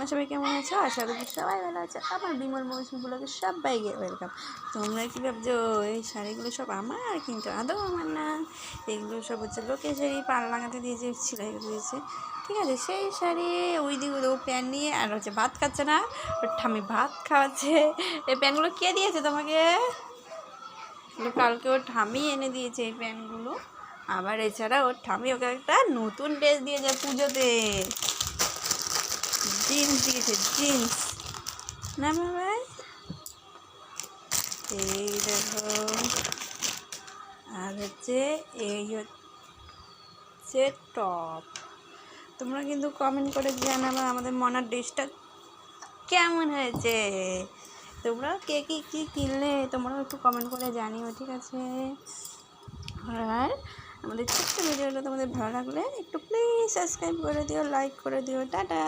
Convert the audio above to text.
তোমরা সবাই কেমন আছো? আশা করি সবাই ভালো আছে। আমার বিমল মৌসুমগুলোকে সবাইকে ওয়েলকাম তোমরা কী ভাবছ? এই শাড়িগুলো সব আমার? কিন্তু আদৌ আমার না। এগুলো সব হচ্ছে লোকের শাড়ি পাল লাগাতে দিয়েছে সেলাই দিয়েছে। ঠিক আছে, সেই শাড়ি, ওই দিকে ও প্যান্ট নিয়ে, আর হচ্ছে ভাত খাচ্ছে না? ওর ঠামি ভাত খাওয়াচ্ছে। এই প্যান্টগুলো কে দিয়েছে তোমাকে? কালকে ওর ঠামি এনে দিয়েছে এই প্যান্টগুলো। আবার এছাড়া ওর ঠামি ওকে একটা নতুন ড্রেস দিয়েছে পুজোতে। জিন্স দিয়েছে জিন্স না ভাই? এই দেখো, আর হচ্ছে এই হচ্ছে টপ। তোমরা কিন্তু কমেন্ট করে জানাবা আমাদের মনার ড্রেসটা কেমন হয়েছে। তোমরা কে কী কী কিনলে তোমরা একটু কমেন্ট করে জানিও, ঠিক আছে? আর আমাদের ছোট্ট ভিডিওটা তোমাদের ভালো লাগলে একটু প্লিজ সাবস্ক্রাইব করে দিও লাইক করে দিও। টাটা!